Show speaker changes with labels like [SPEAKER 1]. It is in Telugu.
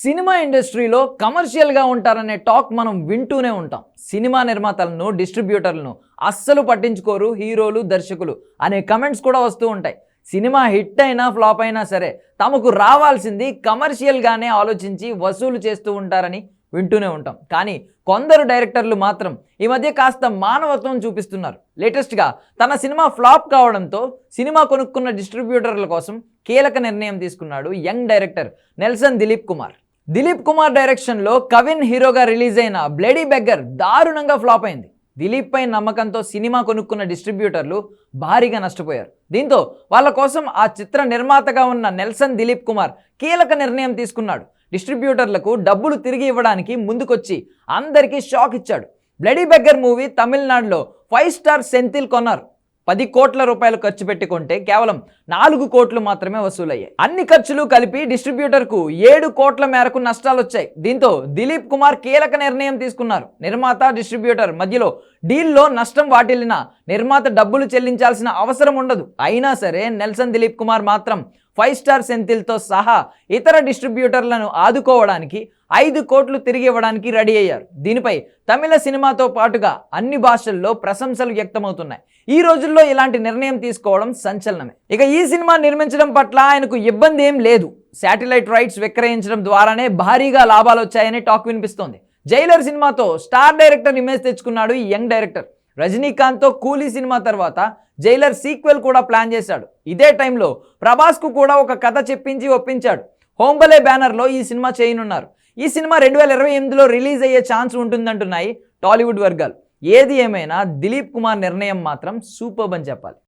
[SPEAKER 1] సినిమా ఇండస్ట్రీలో కమర్షియల్గా ఉంటారనే టాక్ మనం వింటూనే ఉంటాం. సినిమా నిర్మాతలను డిస్ట్రిబ్యూటర్లను అస్సలు పట్టించుకోరు హీరోలు దర్శకులు అనే కమెంట్స్ కూడా వస్తూ ఉంటాయి. సినిమా హిట్ అయినా ఫ్లాప్ అయినా సరే తమకు రావాల్సింది కమర్షియల్గానే ఆలోచించి వసూలు చేస్తూ ఉంటారని వింటూనే ఉంటాం. కానీ కొందరు డైరెక్టర్లు మాత్రం ఈ మధ్య కాస్త మానవత్వం చూపిస్తున్నారు. లేటెస్ట్గా తన సినిమా ఫ్లాప్ కావడంతో సినిమా కొనుక్కున్న డిస్ట్రిబ్యూటర్ల కోసం కీలక నిర్ణయం తీసుకున్నాడు young director Nelson Dilip Kumar. Dilip Kumar డైరెక్షన్లో కవిన్ హీరోగా రిలీజ్ అయిన బ్లడీ బెగ్గర్ దారుణంగా ఫ్లాప్ అయింది. దిలీప్ పై నమ్మకంతో సినిమా కొనుక్కున్న డిస్ట్రిబ్యూటర్లు భారీగా నష్టపోయారు. దీంతో వాళ్ళ కోసం ఆ చిత్ర నిర్మాతగా ఉన్న నెల్సన్ దిలీప్ కుమార్ కీలక నిర్ణయం తీసుకున్నాడు. డిస్ట్రిబ్యూటర్లకు డబ్బులు తిరిగి ఇవ్వడానికి ముందుకొచ్చి అందరికీ షాక్ ఇచ్చాడు. బ్లడీ బెగ్గర్ మూవీ తమిళనాడులో ఫైవ్ స్టార్ సెంతిల్ కొన్నారు. పది కోట్ల రూపాయలు ఖర్చు పెట్టుకుంటే కేవలం నాలుగు కోట్లు మాత్రమే వసూలయ్యాయి. అన్ని ఖర్చులు కలిపి డిస్ట్రిబ్యూటర్కు ఏడు కోట్ల మేరకు నష్టాలు వచ్చాయి దీంతో దిలీప్ కుమార్ కీలక నిర్ణయం తీసుకున్నారు. నిర్మాత డిస్ట్రిబ్యూటర్ మధ్యలో డీల్లో నష్టం వాటిల్లిన నిర్మాత డబ్బులు చెల్లించాల్సిన అవసరం ఉండదు. అయినా సరే నెల్సన్ దిలీప్ కుమార్ మాత్రం ఫైవ్ స్టార్ సెంతిల్తో సహా ఇతర డిస్ట్రిబ్యూటర్లను ఆదుకోవడానికి ఐదు కోట్లు తిరిగి ఇవ్వడానికి రెడీ అయ్యారు. దీనిపై తమిళ సినిమాతో పాటుగా అన్ని భాషల్లో ప్రశంసలు వ్యక్తమవుతున్నాయి. ఈ రోజుల్లో ఇలాంటి నిర్ణయం తీసుకోవడం సంచలనమే. ఇక ఈ సినిమా నిర్మించడం పట్ల ఆయనకు ఇబ్బంది ఏం లేదు. శాటిలైట్ రైట్స్ విక్రయించడం ద్వారానే భారీగా లాభాలు వచ్చాయని టాక్ వినిపిస్తోంది. జైలర్ సినిమాతో స్టార్ డైరెక్టర్ ఇమేజ్ తెచ్చుకున్నాడు ఈ యంగ్ డైరెక్టర్. రజనీకాంత్తో కూలీ సినిమా తర్వాత జైలర్ సీక్వెల్ కూడా ప్లాన్ చేశాడు. ఇదే టైంలో ప్రభాస్కు కూడా ఒక కథ చెప్పించి ఒప్పించాడు. హోంబలే బ్యానర్లో ఈ సినిమా చేయనున్నారు. ఈ సినిమా రెండు వేల ఇరవై ఎనిమిదిలో రిలీజ్ అయ్యే ఛాన్స్ ఉంటుందంటున్నాయి టాలీవుడ్ వర్గాలు. ఏది ఏమైనా దిలీప్ కుమార్ నిర్ణయం మాత్రం సూపర్ అని చెప్పాలి.